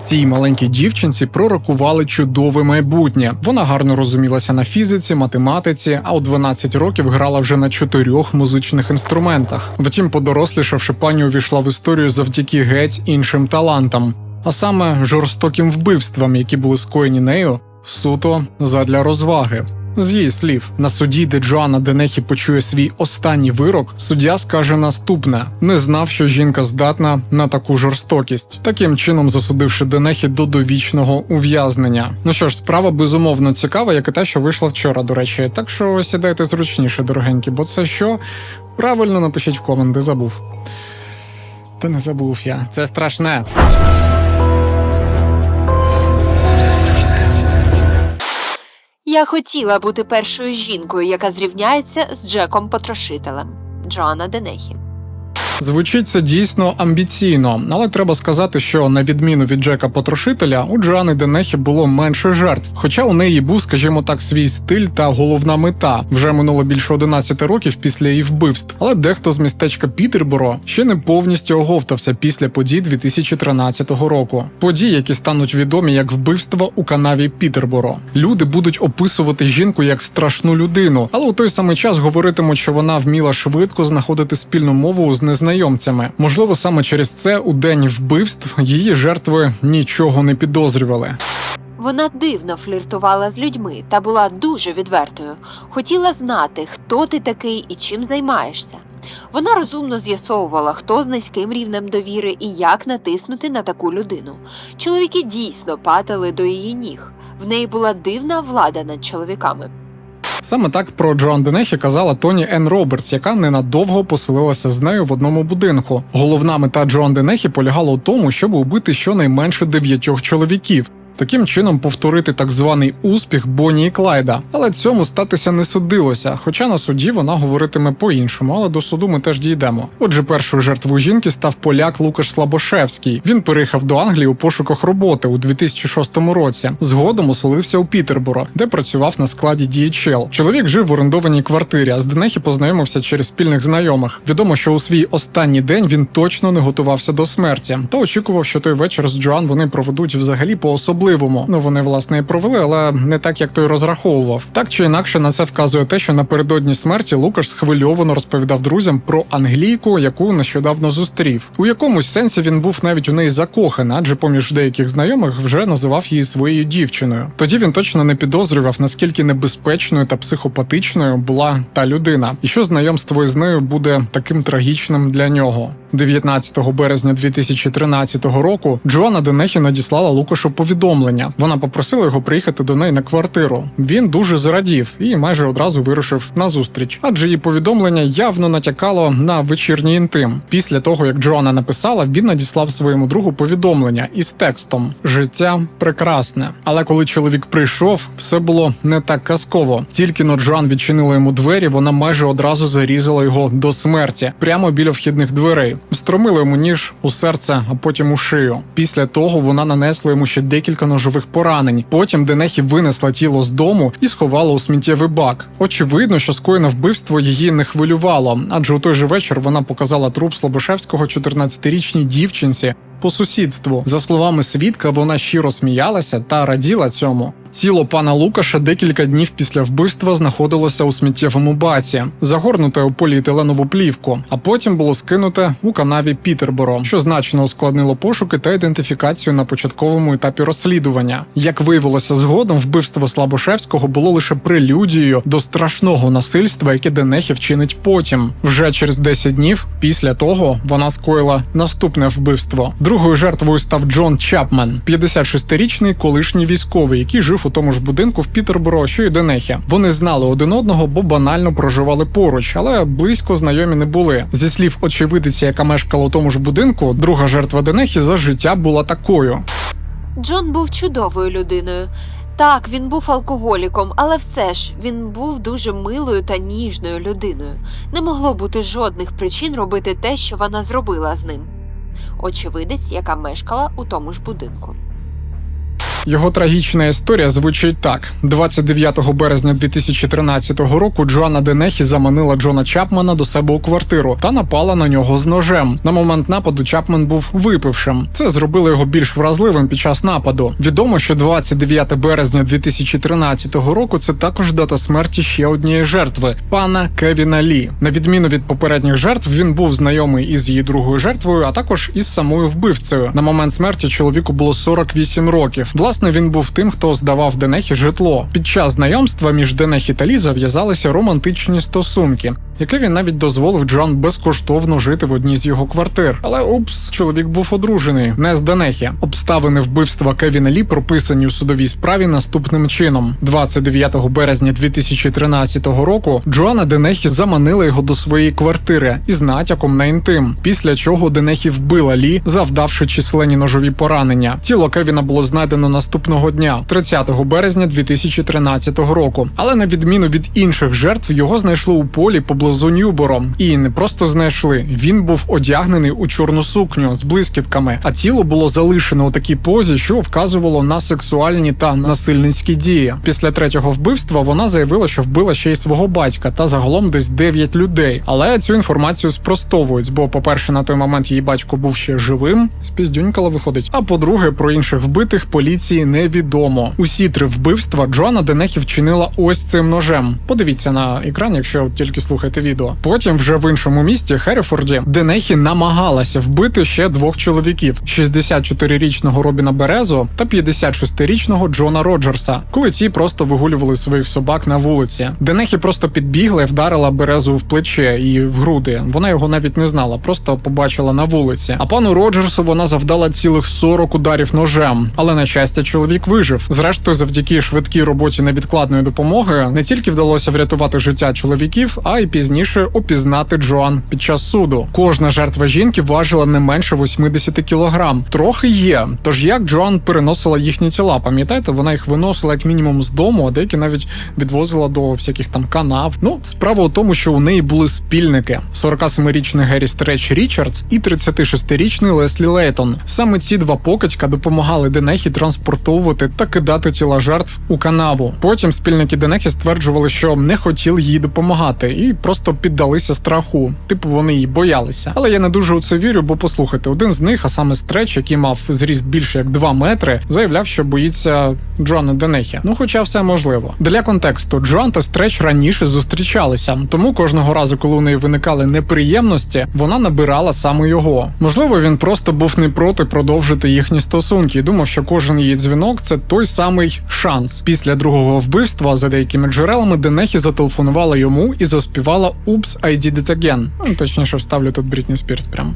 Цій маленькій дівчинці пророкували чудове майбутнє. Вона гарно розумілася на фізиці, математиці, а у 12 років грала вже на чотирьох музичних інструментах. Втім, подорослішавши, пані увійшла в історію завдяки геть іншим талантам, а саме жорстоким вбивствам, які були скоєні нею суто задля розваги. З її слів, на суді, де Джоанна Денехі почує свій останній вирок, суддя скаже наступне: не знав, що жінка здатна на таку жорстокість, таким чином засудивши Денехі до довічного ув'язнення. Ну що ж, справа безумовно цікава, як і те, що вийшла вчора, до речі. Так що сідайте зручніше, дорогенькі, бо це що? Правильно напишіть в коменти, забув. Та не забув я. Це страшне. Я хотіла бути першою жінкою, яка зрівняється з Джеком Потрошителем Джоанна Денехі. Звучить це дійсно амбіційно, але треба сказати, що на відміну від Джека Потрошителя, у Джоани Денехі було менше жертв. Хоча у неї був, скажімо так, свій стиль та головна мета. Вже минуло більше 11 років після її вбивств. Але дехто з містечка Пітерборо ще не повністю оговтався після подій 2013 року. Події, які стануть відомі як вбивство у канаві Пітерборо. Люди будуть описувати жінку як страшну людину, але у той самий час говоритимуть, що вона вміла швидко знаходити спільну мову з незнайомцями. Можливо, саме через це у день вбивств її жертви нічого не підозрювали. Вона дивно фліртувала з людьми та була дуже відвертою. Хотіла знати, хто ти такий і чим займаєшся. Вона розумно з'ясовувала, хто з низьким рівнем довіри і як натиснути на таку людину. Чоловіки дійсно падали до її ніг. В неї була дивна влада над чоловіками. Саме так про Джоан Денехі казала Тоні Ен Робертс, яка ненадовго поселилася з нею в одному будинку. Головна мета Джоан Денехі полягала у тому, щоб убити щонайменше дев'ятьох чоловіків. Таким чином повторити так званий успіх Бонні і Клайда, але цьому статися не судилося. Хоча на суді вона говоритиме по-іншому, але до суду ми теж дійдемо. Отже, першою жертвою жінки став поляк Лукаш Слабошевський. Він переїхав до Англії у пошуках роботи у 2006 році. Згодом оселився у Пітерборо, де працював на складі DHL. Чоловік жив в орендованій квартирі, а з Денехі познайомився через спільних знайомих. Відомо, що у свій останній день він точно не готувався до смерті, та очікував, що той вечір з Джоан вони проведуть взагалі по особливому. Ну вони власне і провели, але не так, як той розраховував. Так чи інакше на це вказує те, що напередодні смерті Лукаш схвильовано розповідав друзям про англійку, яку нещодавно зустрів. У якомусь сенсі він був навіть у неї закоханий, адже поміж деяких знайомих вже називав її своєю дівчиною. Тоді він точно не підозрював, наскільки небезпечною та психопатичною була та людина, і що знайомство із нею буде таким трагічним для нього. 19 березня 2013 року Джоанна Денехі надіслала Лукашу повідомлення. Вона попросила його приїхати до неї на квартиру. Він дуже зрадів і майже одразу вирушив на зустріч, адже її повідомлення явно натякало на вечірній інтим. Після того як Джоанна написала, він надіслав своєму другу повідомлення із текстом Життя прекрасне. Але коли чоловік прийшов, все було не так казково. Тільки но Джоан відчинила йому двері, вона майже одразу зарізала його до смерті прямо біля вхідних дверей. Встромила йому ніж у серце, а потім у шию. Після того вона нанесла йому ще декілька ножових поранень. Потім Денехі винесла тіло з дому і сховала у сміттєвий бак. Очевидно, що скоєне вбивство її не хвилювало, адже у той же вечір вона показала труп Слобошевського 14-річній дівчинці. По сусідству, за словами свідка, вона щиро сміялася та раділа цьому. Тіло пана Лукаша декілька днів після вбивства знаходилося у сміттєвому баці, загорнуте у поліетиленову плівку, а потім було скинуте у канаві Пітерборо, що значно ускладнило пошуки та ідентифікацію на початковому етапі розслідування. Як виявилося згодом, вбивство Слабошевського було лише прелюдією до страшного насильства, яке Денехі вчинить потім. Вже через 10 днів після того вона скоїла наступне вбивство. Другою жертвою став Джон Чапмен, 56-річний колишній військовий, який жив у тому ж будинку в Пітерборо, що й Денехі. Вони знали один одного, бо банально проживали поруч, але близько знайомі не були. Зі слів очевидиці, яка мешкала у тому ж будинку, друга жертва Денехі за життя була такою. Джон був чудовою людиною. Так, він був алкоголіком, але все ж він був дуже милою та ніжною людиною. Не могло бути жодних причин робити те, що вона зробила з ним. Очевидець, яка мешкала у тому ж будинку. Його трагічна історія звучить так: 29 березня 2013 року Джоанна Денехі заманила Джона Чапмана до себе у квартиру та напала на нього з ножем. На момент нападу Чапман був випившим. Це зробило його більш вразливим під час нападу. Відомо, що 29 березня 2013 року це також дата смерті ще однієї жертви пана Кевіна Лі. На відміну від попередніх жертв, він був знайомий із її другою жертвою, а також із самою вбивцею. На момент смерті чоловіку було 48 років. Власне, він був тим, хто здавав Денехі житло. Під час знайомства між Денехі та Лі зав'язалися романтичні стосунки. Яке він навіть дозволив Джон безкоштовно жити в одній з його квартир. Але упс, чоловік був одружений, не з Денехі. Обставини вбивства Кевіна Лі прописані у судовій справі наступним чином: 29 березня 2013 року Джоанна Денехі заманила його до своєї квартири із натяком на інтим. Після чого Денехі вбила Лі, завдавши численні ножові поранення. Тіло Кевіна було знайдено наступного дня, 30 березня 2013 року. Але на відміну від інших жертв, його знайшли у полі поблизу Ньюборо. І не просто знайшли. Він був одягнений у чорну сукню з блискітками, а тіло було залишено у такій позі, що вказувало на сексуальні та насильницькі дії. Після третього вбивства вона заявила, що вбила ще й свого батька та загалом десь 9 людей. Але цю інформацію спростовують, бо, по-перше, на той момент її батько був ще живим, спіздюнькала виходить. А по-друге, про інших вбитих поліції невідомо. Усі три вбивства Джоанна Денехі вчинила ось цим ножем. Подивіться на екран, якщо тільки слухаєте відео. Потім, вже в іншому місті Херефорді, Денехі намагалася вбити ще двох чоловіків: 64-річного Робіна Березо та 56-річного Джона Роджерса, коли ті просто вигулювали своїх собак на вулиці. Денехі просто підбігла і вдарила Березу в плече і в груди. Вона його навіть не знала, просто побачила на вулиці. А пану Роджерсу вона завдала цілих 40 ударів ножем. Але на щастя, чоловік вижив. Зрештою, завдяки швидкій роботі невідкладної допомоги, не тільки вдалося врятувати життя чоловіків, а й пізніше опізнати Джоан під час суду. Кожна жертва жінки важила не менше 80 кілограм. Трохи є. Тож як Джоан переносила їхні тіла? Пам'ятаєте, вона їх виносила як мінімум з дому, а деякі навіть відвозила до всяких там канав. Ну, справа у тому, що у неї були спільники: 47-річний Геррі Стреч Річардс і 36-річний Леслі Лейтон. Саме ці два покидька допомагали Денехі транспортовувати та кидати тіла жертв у канаву. Потім спільники Денехі стверджували, що не хотіли їй допомагати, і просто піддалися страху. Типу вони її боялися. Але я не дуже у це вірю, бо послухайте, один з них, а саме Стреч, який мав зріст більше як 2 метри, заявляв, що боїться Джона Денехі. Ну, хоча все можливо. Для контексту Джон та Стреч раніше зустрічалися, тому кожного разу, коли у неї виникали неприємності, вона набирала саме його. Можливо, він просто був не проти продовжити їхні стосунки і думав, що кожен її дзвінок це той самий шанс. Після другого вбивства, за деякими джерелами, Денехі зателефонувала йому і заспівала Oops, I did it again. Ну, точніше, вставлю тут Брітні Спірс прям.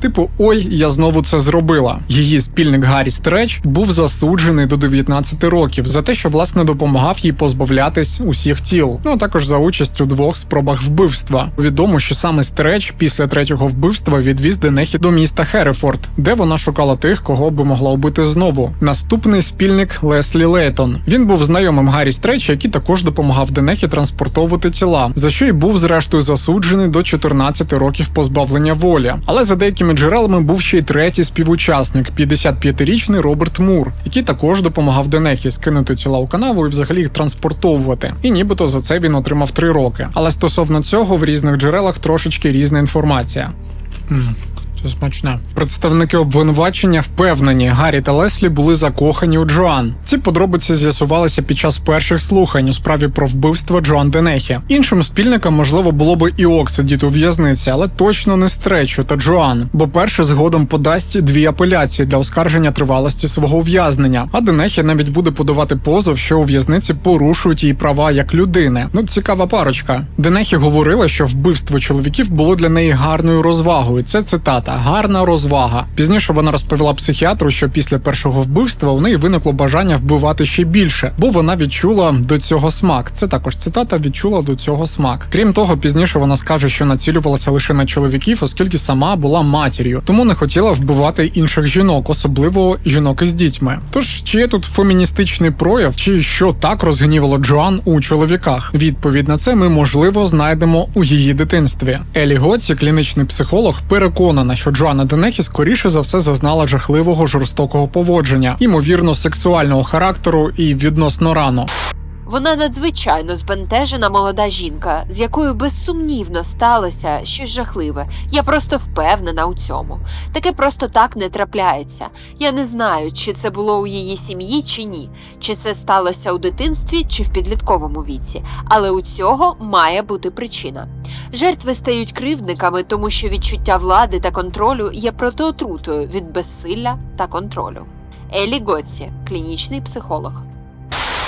Типу, ой, я знову це зробила. Її спільник Гаррі Стреч був засуджений до 19 років за те, що власне допомагав їй позбавлятись усіх тіл. Ну а також за участь у двох спробах вбивства. Відомо, що саме Стреч після третього вбивства відвіз Денехі до міста Херефорд, де вона шукала тих, кого би могла убити знову. Наступний спільник Леслі Лейтон. Він був знайомим Гаррі Стреча, який також допомагав Денехі транспортовувати тіла, за що й був зрештою засуджений до 14 років позбавлення волі. Але за деякими джерелами був ще й третій співучасник, 55-річний Роберт Мур, який також допомагав Денехі скинути тіла у канаву і взагалі їх транспортовувати. І нібито за це він отримав три роки. Але стосовно цього в різних джерелах трошечки різна інформація. Це смачне. Представники обвинувачення впевнені, Гаррі та Леслі були закохані у Джоан. Ці подробиці з'ясувалися під час перших слухань у справі про вбивство Джоан Денехі. Іншим спільникам можливо було би і ок сидіти у в'язниці, але точно не стречу та Джоан. Бо перший згодом подасть дві апеляції для оскарження тривалості свого ув'язнення. А Денехі навіть буде подавати позов, що у в'язниці порушують її права як людини. Ну цікава парочка. Денехі говорила, що вбивство чоловіків було для неї гарною розвагою. Це цитата гарна розвага. Пізніше вона розповіла психіатру, що після першого вбивства у неї виникло бажання вбивати ще більше, бо вона відчула до цього смак. Це також цитата відчула до цього смак. Крім того, пізніше вона скаже, що націлювалася лише на чоловіків, оскільки сама була матір'ю, тому не хотіла вбивати інших жінок, особливо жінок із дітьми. Тож чи є тут феміністичний прояв, чи що так розгнівало Джоан у чоловіках? Відповідь на це ми можливо знайдемо у її дитинстві. Елі Гоці, клінічний психолог, переконана, що Джоанна Денехі скоріше за все зазнала жахливого жорстокого поводження, ймовірно, сексуального характеру і відносно рано. Вона надзвичайно збентежена молода жінка, з якою безсумнівно сталося щось жахливе. Я просто впевнена у цьому. Таке просто так не трапляється. Я не знаю, чи це було у її сім'ї, чи ні, чи це сталося у дитинстві, чи в підлітковому віці. Але у цього має бути причина. Жертви стають кривдниками, тому що відчуття влади та контролю є протиотрутою від безсилля та контролю. Елі Готсі, клінічний психолог.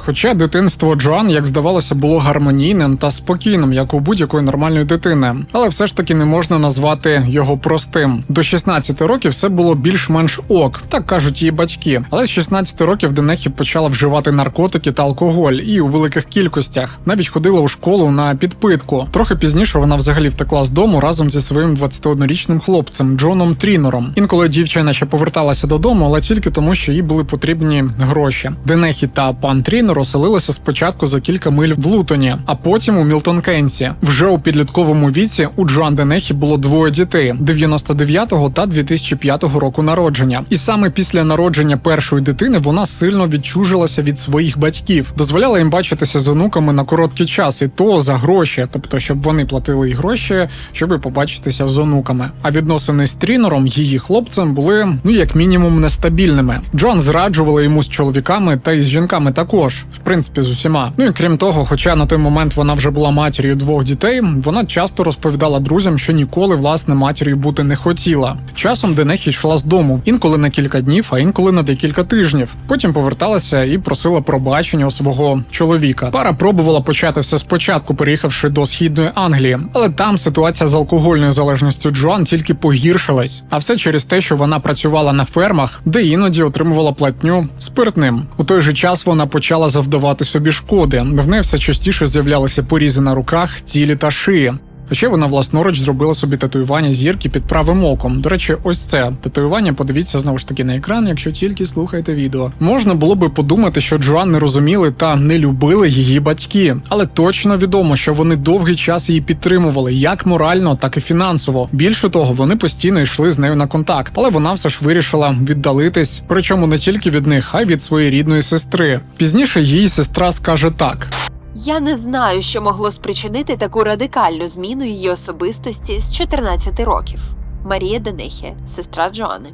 Хоча дитинство Джоан, як здавалося, було гармонійним та спокійним, як у будь-якої нормальної дитини, але все ж таки не можна назвати його простим. До 16 років все було більш-менш ок, так кажуть її батьки. Але з 16 років Денехі почала вживати наркотики та алкоголь і у великих кількостях. Навіть ходила у школу на підпитку. Трохи пізніше вона взагалі втекла з дому разом зі своїм 21-річним хлопцем Джоном Трінором. Інколи дівчина ще поверталася додому, але тільки тому, що їй були потрібні гроші. Денехі та пан Трінор оселилися спочатку за кілька миль в Лутоні, а потім у Мілтон Кенсі. Вже у підлітковому віці у Джоан Денехі було двоє дітей 99-го та 2005 року народження. І саме після народження першої дитини вона сильно відчужилася від своїх батьків, дозволяла їм бачитися з онуками на короткий час, і то за гроші, тобто щоб вони платили їй гроші, щоб побачитися з онуками. А відносини з Трінором, її хлопцем, були ну як мінімум нестабільними. Джон зраджувала йому з чоловіками та із жінками також, в принципі, з усіма. Ну і крім того, хоча на той момент вона вже була матір'ю двох дітей, вона часто розповідала друзям, що ніколи власне матір'ю бути не хотіла. Часом Денехі йшла з дому, інколи на кілька днів, а інколи на декілька тижнів. Потім поверталася і просила пробачення у свого чоловіка. Пара пробувала почати все спочатку, переїхавши до східної Англії, але там ситуація з алкогольною залежністю Джоан тільки погіршилась. А все через те, що вона працювала на фермах, де іноді отримувала платню спиртним. У той же час вона почала завдавати собі шкоди. В неї все частіше з'являлися порізи на руках, тілі та шиї. А ще вона власноруч зробила собі татуювання зірки під правим оком. До речі, ось це татуювання. Подивіться знову ж таки на екран, якщо тільки слухаєте відео. Можна було би подумати, що Джоан не розуміли та не любили її батьки, але точно відомо, що вони довгий час її підтримували як морально, так і фінансово. Більше того, вони постійно йшли з нею на контакт, але вона все ж вирішила віддалитись, причому не тільки від них, а й від своєї рідної сестри. Пізніше її сестра скаже так. Я не знаю, що могло спричинити таку радикальну зміну її особистості з 14 років. Марія Денехе, сестра Джоани.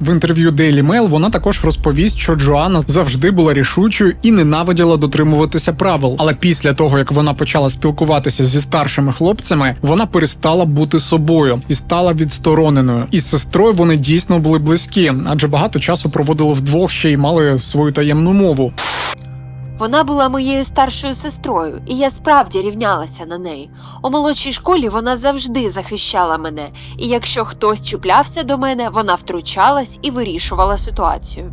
В інтерв'ю Daily Mail вона також розповість, що Джоанна завжди була рішучою і ненавиділа дотримуватися правил. Але після того, як вона почала спілкуватися зі старшими хлопцями, вона перестала бути собою і стала відстороненою. Із сестрою вони дійсно були близькі, адже багато часу проводили вдвох ще й мали свою таємну мову. Вона була моєю старшою сестрою, і я справді рівнялася на неї. У молодшій школі вона завжди захищала мене, і якщо хтось чіплявся до мене, вона втручалась і вирішувала ситуацію.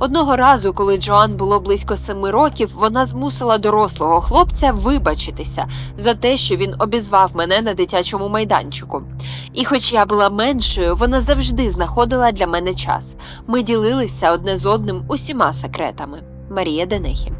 Одного разу, коли Джоан було близько семи років, вона змусила дорослого хлопця вибачитися за те, що він обізвав мене на дитячому майданчику. І хоч я була меншою, вона завжди знаходила для мене час. Ми ділилися одне з одним усіма секретами. Марія Денехі.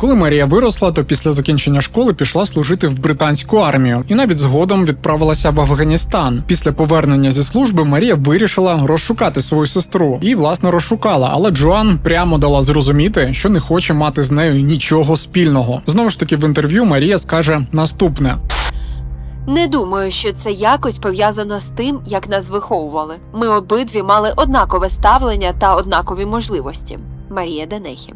Коли Марія виросла, то після закінчення школи пішла служити в британську армію і навіть згодом відправилася в Афганістан. Після повернення зі служби Марія вирішила розшукати свою сестру і власне розшукала. Але Джоан прямо дала зрозуміти, що не хоче мати з нею нічого спільного. Знову ж таки, в інтерв'ю Марія скаже наступне: Не думаю, що це якось пов'язано з тим, як нас виховували. Ми обидві мали однакове ставлення та однакові можливості. Марія Денехі.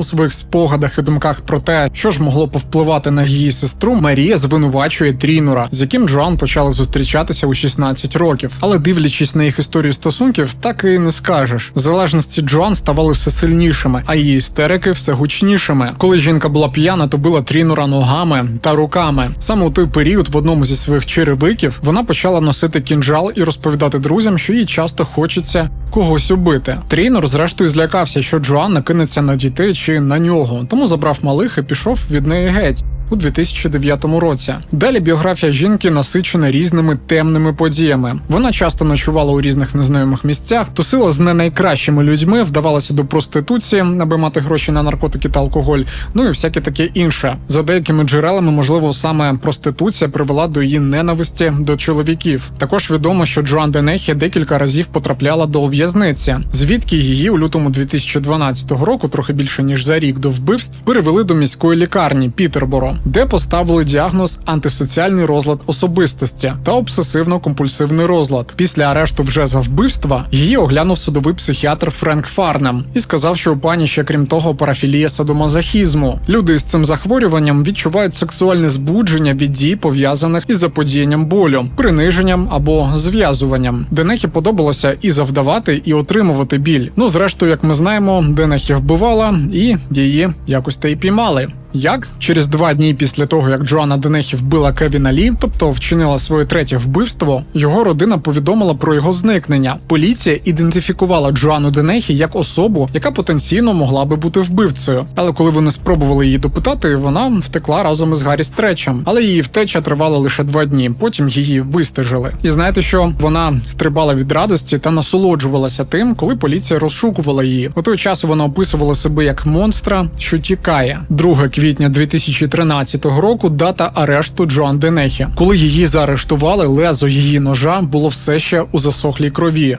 У своїх спогадах і думках про те, що ж могло повпливати на її сестру, Марія звинувачує Трінора, з яким Джоан почали зустрічатися у 16 років. Але дивлячись на їх історію стосунків, так і не скажеш. Залежності Джоан ставали все сильнішими, а її істерики все гучнішими. Коли жінка була п'яна, то била Трінора ногами та руками. Саме у той період, в одному зі своїх черевиків, вона почала носити кінжал і розповідати друзям, що їй часто хочеться когось убити. Трінор, зрештою, злякався, що Джоан накинеться на дітей чи на нього, тому забрав малих і пішов від неї геть. У 2009 році. Далі біографія жінки насичена різними темними подіями. Вона часто ночувала у різних незнайомих місцях, тусила з не найкращими людьми, вдавалася до проституції, аби мати гроші на наркотики та алкоголь. Ну і всяке таке інше. За деякими джерелами, можливо, саме проституція привела до її ненависті до чоловіків. Також відомо, що Джоан Денехі декілька разів потрапляла до в'язниці, звідки її у лютому 2012 року, трохи більше ніж за рік до вбивств, перевели до міської лікарні Пітерборо, де поставили діагноз антисоціальний розлад особистості та обсесивно-компульсивний розлад. Після арешту вже за вбивства її оглянув судовий психіатр Френк Фарнем і сказав, що у пані ще крім того парафілія садомазохізму. Люди з цим захворюванням відчувають сексуальне збудження від дій, пов'язаних із заподіянням болю, приниженням або зв'язуванням. Денехі подобалося і завдавати, і отримувати біль. Ну, зрештою, як ми знаємо, Денехі вбивала, і її якось та й піймали. Як через два дні після того, як Джоанна Денехі вбила Кевіна Лі, тобто вчинила своє третє вбивство, його родина повідомила про його зникнення. Поліція ідентифікувала Джоанну Денехі як особу, яка потенційно могла би бути вбивцею. Але коли вони спробували її допитати, вона втекла разом із Гаррі Стречем. Але її втеча тривала лише два дні. Потім її вистежили. І знаєте, що вона стрибала від радості та насолоджувалася тим, коли поліція розшукувала її. У той час вона описувала себе як монстра, що тікає. 2 квітня 2013 року дата арешту Джоан Денехі. Коли її заарештували, лезо її ножа було все ще у засохлій крові.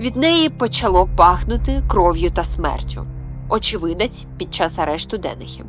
Від неї почало пахнути кров'ю та смертю. Очевидець під час арешту Денехі.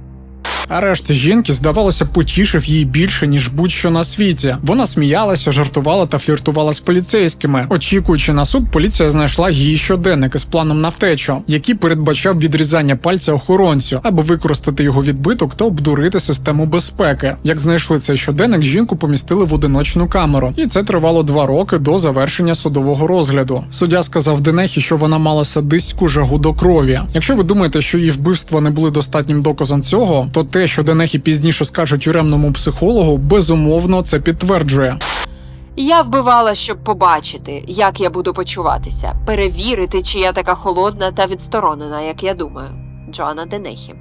Арешт жінки, здавалося, потішив її більше ніж будь-що на світі. Вона сміялася, жартувала та фліртувала з поліцейськими. Очікуючи на суд, поліція знайшла її щоденник із планом на втечу, який передбачав відрізання пальця охоронцю, аби використати його відбиток та обдурити систему безпеки. Як знайшли цей щоденник, жінку помістили в одиночну камеру, і це тривало два роки до завершення судового розгляду. Суддя сказав Денехі, що вона мала садистську жагу до крові. Якщо ви думаєте, що її вбивства не були достатнім доказом цього, то те, що Денехі пізніше скаже тюремному психологу, безумовно це підтверджує. Я вбивала, щоб побачити, як я буду почуватися, перевірити, чи я така холодна та відсторонена, як я думаю. Джоанна Денехі.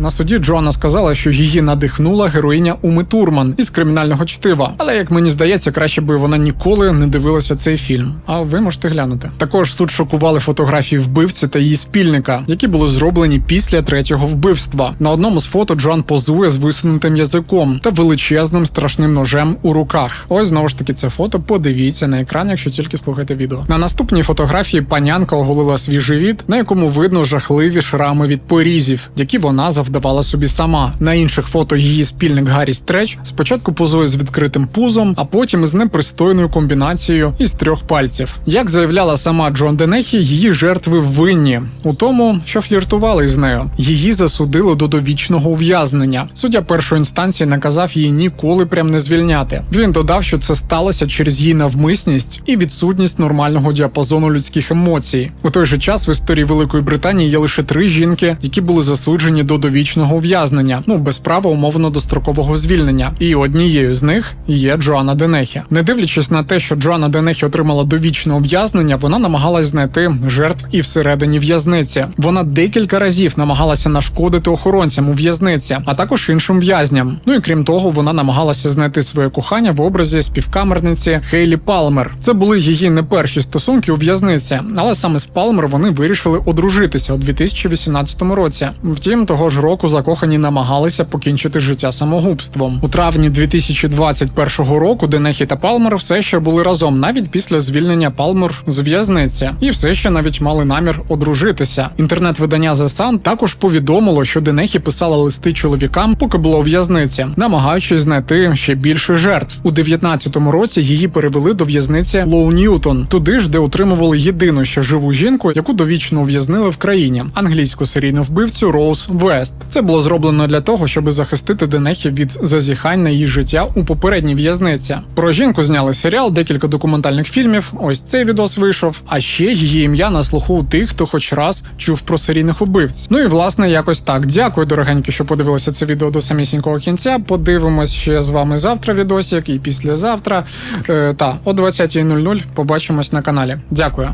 На суді Джоанна сказала, що її надихнула героїня Уми Турман із кримінального чтива. Але як мені здається, краще би вона ніколи не дивилася цей фільм. А ви можете глянути. Також суд шокували фотографії вбивці та її спільника, які були зроблені після третього вбивства. На одному з фото Джоан позує з висунутим язиком та величезним страшним ножем у руках. Ось знову ж таки це фото. Подивіться на екран, якщо тільки слухаєте відео. На наступній фотографії панянка оголила свій живіт, на якому видно жахливі шрами від порізів, які вона завдавала собі сама. На інших фото її спільник Гаррі Стреч спочатку позує з відкритим пузом, а потім із непристойною комбінацією із трьох пальців. Як заявляла сама Джон Денехі, її жертви винні у тому, що фліртували із нею. Її засудили до довічного ув'язнення. Суддя першої інстанції наказав її ніколи прям не звільняти. Він додав, що це сталося через її навмисність і відсутність нормального діапазону людських емоцій. У той же час в історії Великої Британії є лише три жінки, які були засуджені до довічного ув'язнення, ну без права умовно дострокового звільнення. І однією з них є Джоанна Денехі. Не дивлячись на те, що Джоанна Денехі отримала довічне ув'язнення, вона намагалась знайти жертв і всередині в'язниці. Вона декілька разів намагалася нашкодити охоронцям у в'язниці, а також іншим в'язням. Ну і крім того, вона намагалася знайти своє кохання в образі співкамерниці Хейлі Палмер. Це були її не перші стосунки у в'язниці, але саме з Палмер вони вирішили одружитися у 2018 році. Втім, того ж року закохані намагалися покінчити життя самогубством. У травні 2021 року Денехі та Палмер все ще були разом, навіть після звільнення Палмер з в'язниці, і все ще навіть мали намір одружитися. Інтернет-видання The Sun також повідомило, що Денехі писала листи чоловікам, поки була у в'язниці, намагаючись знайти ще більше жертв. У 19-му році її перевели до в'язниці Лоу Ньютон, туди ж, де утримували єдину ще живу жінку, яку довічно ув'язнили в країні англійську серійну вбивцю Роуз Вест. Це було зроблено для того, щоб захистити Денехі від зазіхань на її життя у попередній в'язниці. Про жінку зняли серіал, декілька документальних фільмів. Ось цей відос вийшов. А ще її ім'я на слуху у тих, хто хоч раз чув про серійних убивць. Ну і власне якось так. Дякую, дорогенькі, що подивилися це відео до самісінького кінця. Подивимось ще з вами завтра відосик і післязавтра. Е, та о 20.00 побачимось на каналі. Дякую.